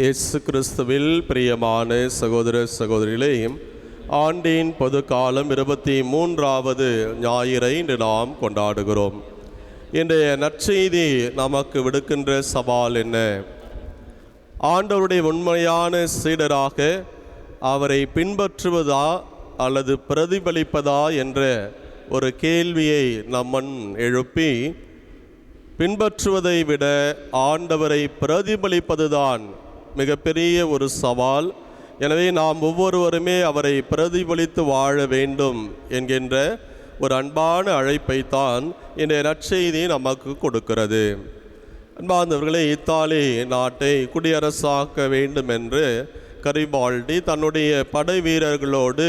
இயேசு கிறிஸ்துவில் பிரியமான சகோதர சகோதரிகளே ஆண்டின் பொது காலம் இருபத்தி மூன்றாவது ஞாயிறை இன்று நாம் கொண்டாடுகிறோம். இன்றைய நற்செய்தி நமக்கு விடுக்கின்ற சவால் என்ன? ஆண்டவருடைய உண்மையான சீடராக அவரை பின்பற்றுவதா அல்லது பிரதிபலிப்பதா என்ற ஒரு கேள்வியை நம்மன் எழுப்பி பின்பற்றுவதை விட ஆண்டவரை பிரதிபலிப்பதுதான் மிகப்பெரிய ஒரு சவால். எனவே நாம் ஒவ்வொருவருமே அவரை பிரதிபலித்து வாழ வேண்டும் என்கின்ற ஒரு அன்பான அழைப்பைத்தான் இன்றைய நற்செய்தி நமக்கு கொடுக்கிறது. அன்பார்ந்தவர்களே இத்தாலி நாட்டை குடியரசாக்க வேண்டும் என்று கரிபால்டி தன்னுடைய படை வீரர்களோடு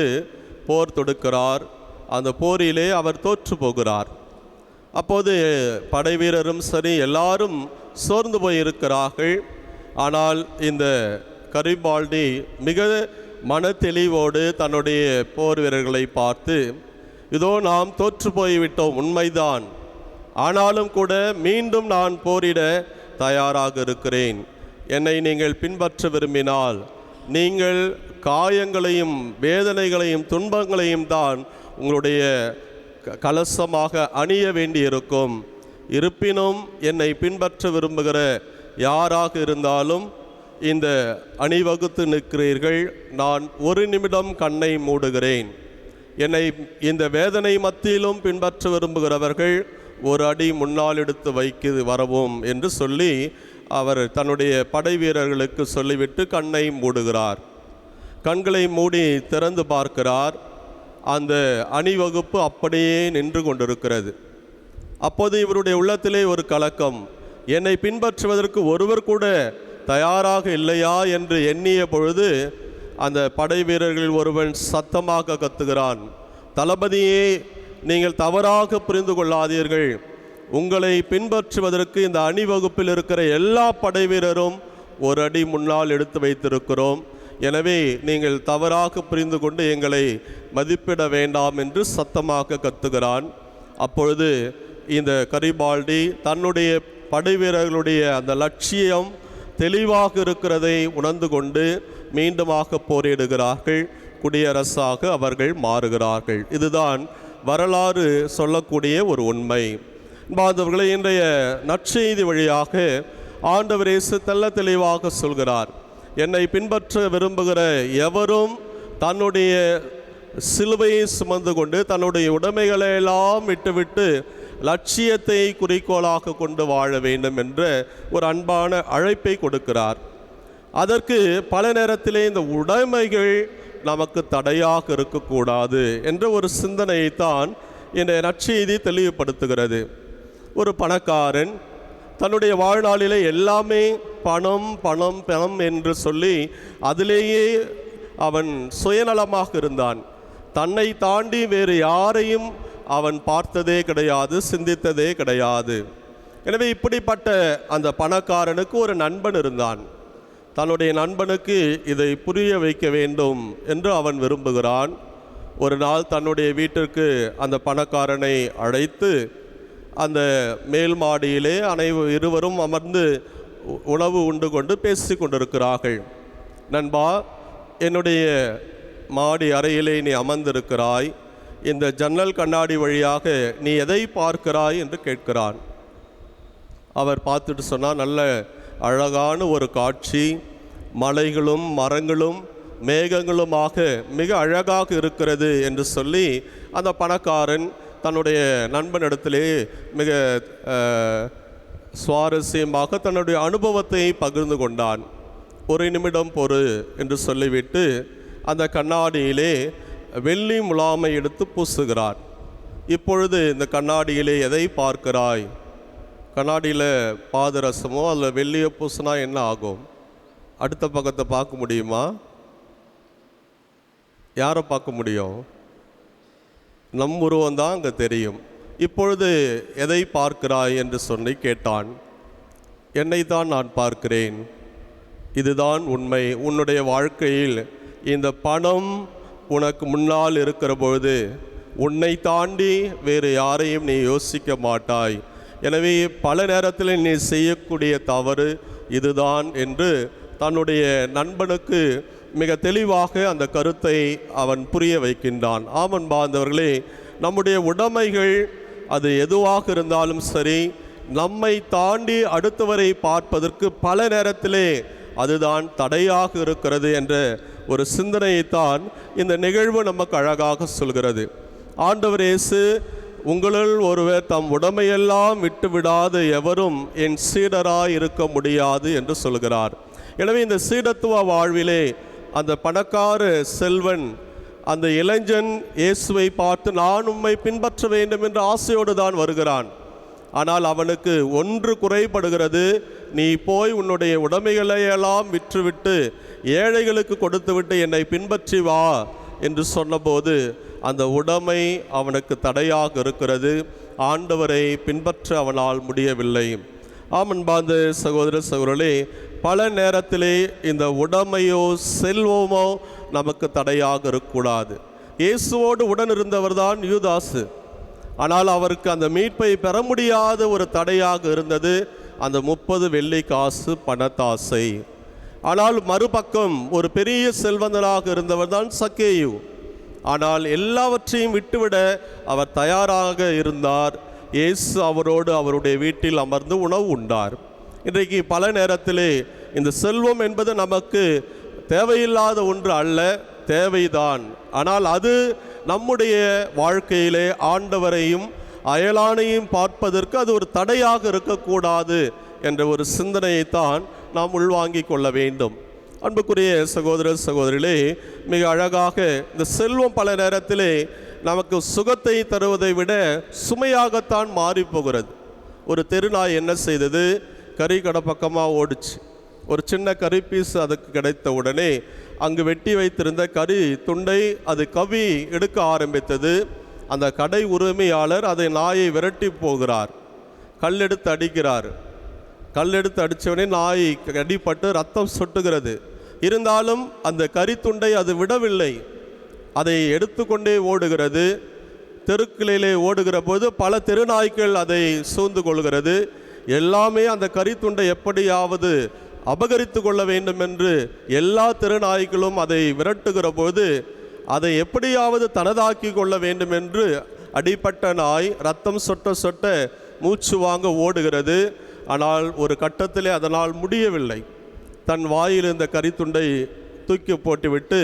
போர் தொடுக்கிறார். அந்த போரிலே அவர் தோற்று போகிறார். அப்போது படை வீரரும் சரி எல்லாரும் சோர்ந்து போயிருக்கிறார்கள். ஆனால் இந்த கரிபால்டி மிக மன தெளிவோடு தன்னுடைய போர் வீரர்களை பார்த்து இதோ நாம் தோற்று போய்விட்டோம் உண்மைதான். ஆனாலும் கூட மீண்டும் நான் போரிட தயாராக இருக்கிறேன். என்னை நீங்கள் பின்பற்ற விரும்பினால் நீங்கள் காயங்களையும் வேதனைகளையும் துன்பங்களையும் தான் உங்களுடைய க- கலசமாக அணிய வேண்டியிருக்கும். இருப்பினும் என்னை பின்பற்ற விரும்புகிற யாராக இருந்தாலும் இந்த அணிவகுத்து நிற்கிறீர்கள். நான் ஒரு நிமிடம் கண்ணை மூடுகிறேன். என்னை இந்த வேதனை மத்தியிலும் பின்பற்ற விரும்புகிறவர்கள் ஒரு அடி முன்னால் எடுத்து வைக்க வரவும் என்று சொல்லி அவர் தன்னுடைய படை வீரர்களுக்கு சொல்லிவிட்டு கண்ணை மூடுகிறார். கண்களை மூடி திறந்து பார்க்கிறார். அந்த அணிவகுப்பு அப்படியே நின்று கொண்டிருக்கிறது. அப்போது இவருடைய உள்ளத்திலே ஒரு கலக்கம். என்னை பின்பற்றுவதற்கு ஒருவர் கூட தயாராக இல்லையா என்று எண்ணிய பொழுது அந்த படை வீரர்களில் ஒருவன் சத்தமாக கத்துகிறான் தளபதியே நீங்கள் தவறாக புரிந்து கொள்ளாதீர்கள். உங்களை பின்பற்றுவதற்கு இந்த அணிவகுப்பில் இருக்கிற எல்லா படை வீரரும் ஒரு அடி முன்னால் எடுத்து வைத்திருக்கிறோம். எனவே நீங்கள் தவறாக புரிந்து கொண்டு எங்களை மதிப்பிட வேண்டாம் என்று சத்தமாக கத்துகிறான். அப்பொழுது இந்த கரிபால்டி தன்னுடைய படை வீரர்களுடைய அந்த லட்சியம் தெளிவாக இருக்கிறதை உணர்ந்து கொண்டு மீண்டுமாக போரிடுகிறார்கள். குடியரசாக அவர்கள் மாறுகிறார்கள். இதுதான் வரலாறு சொல்லக்கூடிய ஒரு உண்மை. பாந்தவர்களை இன்றைய நற்செய்தி வழியாக ஆண்டவர் இயேசு தெள்ள தெளிவாக சொல்கிறார். என்னை பின்பற்ற விரும்புகிற எவரும் தன்னுடைய சிலுவையை சுமந்து கொண்டு தன்னுடைய உடைமைகளை எல்லாம் விட்டுவிட்டு லட்சியத்தை குறிக்கோளாக கொண்டு வாழ வேண்டும் என்ற ஒரு அன்பான அழைப்பை கொடுக்கிறார். அதற்கு பல நேரத்திலே இந்த உடைமைகள் நமக்கு தடையாக இருக்கக்கூடாது என்ற ஒரு சிந்தனையைத்தான் இந்த நற்செய்தி தெளிவுபடுத்துகிறது. ஒரு பணக்காரன் தன்னுடைய வாழ்நாளிலே எல்லாமே பணம் பணம் பணம் என்று சொல்லி அதிலேயே அவன் சுயநலமாக இருந்தான். தன்னை தாண்டி வேறு யாரையும் அவன் பார்த்ததே கிடையாது சிந்தித்ததே கிடையாது. எனவே இப்படிப்பட்ட அந்த பணக்காரனுக்கு ஒரு நண்பன் இருந்தான். தன்னுடைய நண்பனுக்கு இதை புரிய வைக்க வேண்டும் என்று அவன் விரும்புகிறான். ஒரு நாள் தன்னுடைய வீட்டிற்கு அந்த பணக்காரனை அழைத்து அந்த மேல் மாடியிலே அனைவரும் இருவரும் அமர்ந்து உணவு உண்டு கொண்டு பேசி கொண்டிருக்கிறார்கள். நண்பா என்னுடைய மாடி அறையிலே நீ அமர்ந்திருக்கிறாய். இந்த ஜன்னல் கண்ணாடி வழியாக நீ எதை பார்க்கிறாய்? என்று கேட்கிறான். அவர் பார்த்துட்டு சொன்னால் நல்ல அழகான ஒரு காட்சி. மலைகளும் மரங்களும் மேகங்களுமாக மிக அழகாக இருக்கிறது என்று சொல்லி அந்த பணக்காரன் தன்னுடைய நண்பனிடத்திலே மிக சுவாரஸ்யமாக தன்னுடைய அனுபவத்தை பகிர்ந்து கொண்டான். ஒரு நிமிடம் பொறு என்று சொல்லிவிட்டு அந்த கண்ணாடியிலே வெள்ளி முலாமை எடுத்து பூசுகிறார். இப்பொழுது இந்த கண்ணாடியிலே எதை பார்க்கிறாய்? கண்ணாடியில் பாதரசமோ அதில் வெள்ளியோ பூசினா என்ன ஆகும்? அடுத்த பக்கத்தை பார்க்க முடியுமா? யாரை பார்க்க முடியும்? நம் உருவம் தான் அங்கே தெரியும். இப்பொழுது எதை பார்க்கிறாய் என்று சொல்லி கேட்டான். என்னை தான் நான் பார்க்கிறேன். இதுதான் உண்மை. உன்னுடைய வாழ்க்கையில் இந்த பணம் உனக்கு முன்னால் இருக்கிற பொழுது உன்னை தாண்டி வேறு யாரையும் நீ யோசிக்க மாட்டாய். எனவே பல நேரத்தில் நீ செய்யக்கூடிய தவறு இதுதான் என்று தன்னுடைய நண்பனுக்கு மிக தெளிவாக அந்த கருத்தை அவன் புரிய வைக்கின்றான். ஆமன் பாந்தவர்களே நம்முடைய உடைமைகள் அது எதுவாக இருந்தாலும் சரி நம்மை தாண்டி அடுத்தவரை பார்ப்பதற்கு பல நேரத்திலே அதுதான் தடையாக இருக்கிறது என்ற ஒரு சிந்தனையைத்தான் இந்த நிகழ்வு நமக்கு அழகாக சொல்கிறது. ஆண்டவர் இயேசு உங்களுள் ஒருவர் தம் உடமையெல்லாம் விட்டுவிடாது எவரும் என் சீடராக இருக்க முடியாது என்று சொல்கிறார். எனவே இந்த சீடத்துவ வாழ்விலே அந்த பணக்கார செல்வன் அந்த இளைஞன் இயேசுவை பார்த்து நான் உம்மை பின்பற்ற வேண்டும் என்ற ஆசையோடு தான் வருகிறான். ஆனால் அவனுக்கு ஒன்று குறைபடுகிறது. நீ போய் உன்னுடைய உடைமைகளையெல்லாம் விற்றுவிட்டு ஏழைகளுக்கு கொடுத்துவிட்டு என்னை பின்பற்றி வா என்று சொன்னபோது அந்த உடைமை அவனுக்கு தடையாக இருக்கிறது. ஆண்டவரை பின்பற்ற அவனால் முடியவில்லை. ஆமன்பாந்த சகோதர சகோதரே பல நேரத்திலே இந்த உடைமையோ செல்வமோ நமக்கு தடையாக இருக்கக்கூடாது. இயேசுவோடு உடன் இருந்தவர்தான் யூதாசு. ஆனால் அவருக்கு அந்த மீட்பை பெற முடியாத ஒரு தடையாக இருந்தது. அந்த முப்பது வெள்ளி காசு பணத்தாசை. ஆனால் மறுபக்கம் ஒரு பெரிய செல்வந்தனாக இருந்தவர் தான் சக்கேயு ஆனால் எல்லாவற்றையும் விட்டுவிட அவர் தயாராக இருந்தார். இயேசு அவரோடு அவருடைய வீட்டில் அமர்ந்து உணவு உண்டார். இன்றைக்கு பல நேரத்திலே இந்த செல்வம் என்பது நமக்கு தேவையில்லாத ஒன்று அல்ல தேவைதான். ஆனால் அது நம்முடைய வாழ்க்கையிலே ஆண்டவரையும் அயலானையும் பார்ப்பதற்கு அது ஒரு தடையாக இருக்கக்கூடாது என்ற ஒரு சிந்தனையைத்தான் நாம் உள்வாங்கிக் கொள்ள வேண்டும். அன்புக்குரிய சகோதர சகோதரிகளே மிக அழகாக இந்த செல்வம் பல நேரத்திலே நமக்கு சுகத்தை தருவதை விட சுமையாகத்தான் மாறி போகிறது. ஒரு தெருநாய் என்ன செய்தது? கறி கடை பக்கமாக ஓடிச்சு. ஒரு சின்ன கறி பீஸ் அதுக்கு கிடைத்த உடனே அங்கு வெட்டி வைத்திருந்த கறி துண்டை அது கவி எடுக்க ஆரம்பித்தது. அந்த கடை உரிமையாளர் அதை நாயை விரட்டி போகிறார். கல்லெடுத்து அடிக்கிறார். கல்லெடுத்து அடித்தவனே நாய் அடிப்பட்டு ரத்தம் சொட்டுகிறது. இருந்தாலும் அந்த கரித்துண்டை அது விடவில்லை. அதை எடுத்துக்கொண்டே ஓடுகிறது. தெருக்களிலே ஓடுகிற போது பல தெருநாய்க்கள் அதை சூழ்ந்து கொள்கிறது. எல்லாமே அந்த கரித்துண்டை எப்படியாவது அபகரித்து கொள்ள வேண்டும் என்று எல்லா தெருநாய்களும் அதை விரட்டுகிற போது அதை எப்படியாவது தனதாக்கி கொள்ள வேண்டும் என்று அடிப்பட்ட நாய் ரத்தம் சொட்ட சொட்ட மூச்சு வாங்க ஓடுகிறது. ஆனால் ஒரு கட்டத்திலே அதனால் முடியவில்லை. தன் வாயில் இருந்த கரித்துண்டை தூக்கி போட்டுவிட்டு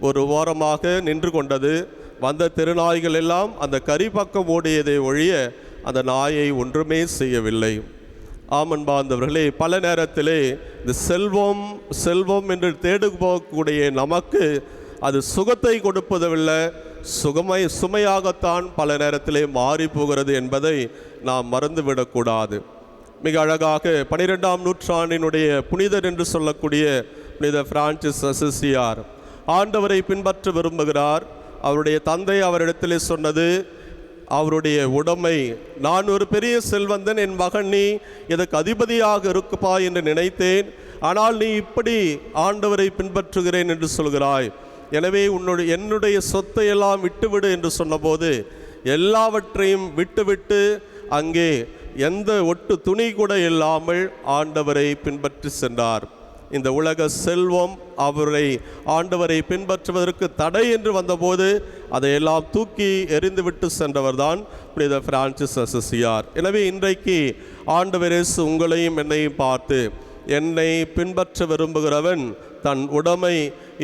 ஒரு ஓரமாக நின்று கொண்டது. வந்த திருநாய்கள் எல்லாம் அந்த கரி பக்கம் ஓடியதை ஒழிய அந்த நாயை ஒன்றுமே செய்யவில்லை. ஆமன் பாந்தவர்களே பல நேரத்திலே இந்த செல்வம் செல்வம் என்று தேடு போகக்கூடிய நமக்கு அது சுகத்தை கொடுப்பதில்லை. சுகமை சுமையாகத்தான் பல நேரத்திலே மாறி போகிறது என்பதை நாம் மறந்துவிடக்கூடாது. மிக அழகாக பனிரெண்டாம் நூற்றாண்டினுடைய புனிதர் என்று சொல்லக்கூடிய புனித பிரான்சிஸ் அசிசியார் ஆண்டவரை பின்பற்ற விரும்புகிறார். அவருடைய தந்தை அவரிடத்திலே சொன்னது அவருடைய உடைமை நான் ஒரு பெரிய செல்வந்தன் என் மகன் நீ இதற்கு அதிபதியாக இருக்குப்பா? என்று நினைத்தேன். ஆனால் நீ இப்படி ஆண்டவரை பின்பற்றுகிறேன் என்று சொல்கிறாய். எனவே உன்னுடைய என்னுடைய சொத்தை எல்லாம் விட்டுவிடு என்று சொன்னபோது எல்லாவற்றையும் விட்டுவிட்டு அங்கே எந்த ஒட்டு துணி கூட இல்லாமல் ஆண்டவரை பின்பற்றி சென்றார். இந்த உலக செல்வம் அவரை ஆண்டவரை பின்பற்றுவதற்கு தடை என்று வந்தபோது அதையெல்லாம் தூக்கி எறிந்துவிட்டு சென்றவர்தான் புனித பிரான்சிஸ் அசிசியார். எனவே இன்றைக்கு ஆண்டவரேசு உங்களையும் என்னையும் பார்த்து என்னை பின்பற்ற விரும்புகிறவன் தன் உடமை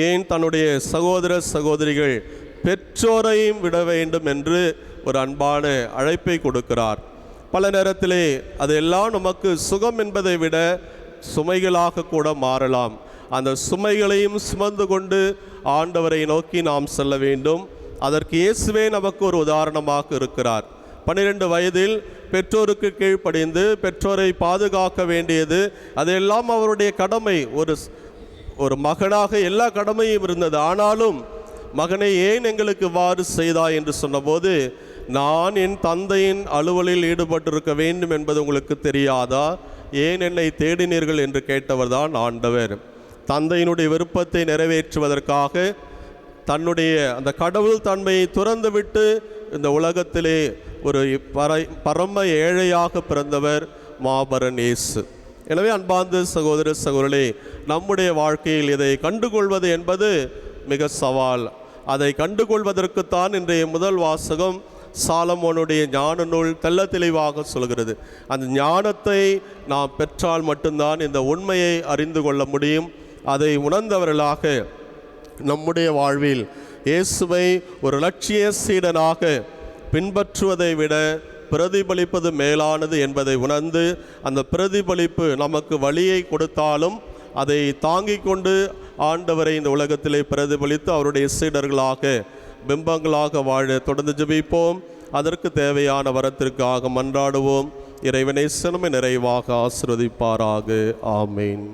ஏன் தன்னுடைய சகோதர சகோதரிகள் பெற்றோரையும் விட வேண்டும் என்று ஒரு அன்பான அழைப்பை கொடுக்கிறார். பல நேரத்திலே அதெல்லாம் நமக்கு சுகம் என்பதை விட சுமைகளாக கூட மாறலாம். அந்த சுமைகளையும் சுமந்து கொண்டு ஆண்டவரை நோக்கி நாம் செல்ல வேண்டும். அதற்கு இயேசுவே நமக்கு ஒரு உதாரணமாக இருக்கிறார். பன்னிரெண்டு வயதில் பெற்றோருக்கு கீழ்ப்படிந்து பெற்றோரை பாதுகாக்க வேண்டியது அதெல்லாம் அவருடைய கடமை. ஒரு ஒரு மகனாக எல்லா கடமையும் இருந்தது. ஆனாலும் மகனை ஏன் எங்களுக்கு இவ்வாறு செய்தா என்று சொன்னபோது நான் என் தந்தையின் அலுவலில் ஈடுபட்டிருக்க வேண்டும் என்பது உங்களுக்கு தெரியாதா? ஏன் என்னை தேடினீர்கள் என்று கேட்டவர்தான் ஆண்டவர். தந்தையினுடைய விருப்பத்தை நிறைவேற்றுவதற்காக தன்னுடைய அந்த கடவுள் தன்மையை துறந்துவிட்டு இந்த உலகத்திலே ஒரு பறை பரம ஏழையாக பிறந்தவர் மாபரன் இயேசு. எனவே அன்பார்ந்த சகோதர சகோதரே நம்முடைய வாழ்க்கையில் இதை கண்டுகொள்வது என்பது மிக சவால். அதை கண்டுகொள்வதற்குத்தான் இன்றைய முதல் வாசகம் சாலமோனுடைய ஞான நூல் தெள்ள தெளிவாக சொல்கிறது. அந்த ஞானத்தை நாம் பெற்றால் மட்டும்தான் இந்த உண்மையை அறிந்து கொள்ள முடியும். அதை உணர்ந்தவர்களாக நம்முடைய வாழ்வில் இயேசுவை ஒரு லட்சிய சீடனாக பின்பற்றுவதை விட பிரதிபலிப்பது மேலானது என்பதை உணர்ந்து அந்த பிரதிபலிப்பு நமக்கு வழியை கொடுத்தாலும் அதை தாங்கிக் கொண்டு ஆண்டவரை இந்த உலகத்திலே பிரதிபலித்து அவருடைய சீடர்களாக பிம்பங்களாக வாழ தொடர்ந்து ஜபிப்போம். அதற்கு தேவையான வரத்திற்காக மன்றாடுவோம். இறைவனை சினமை நிறைவாக ஆசிர்வதிப்பாராக. ஆமேன்.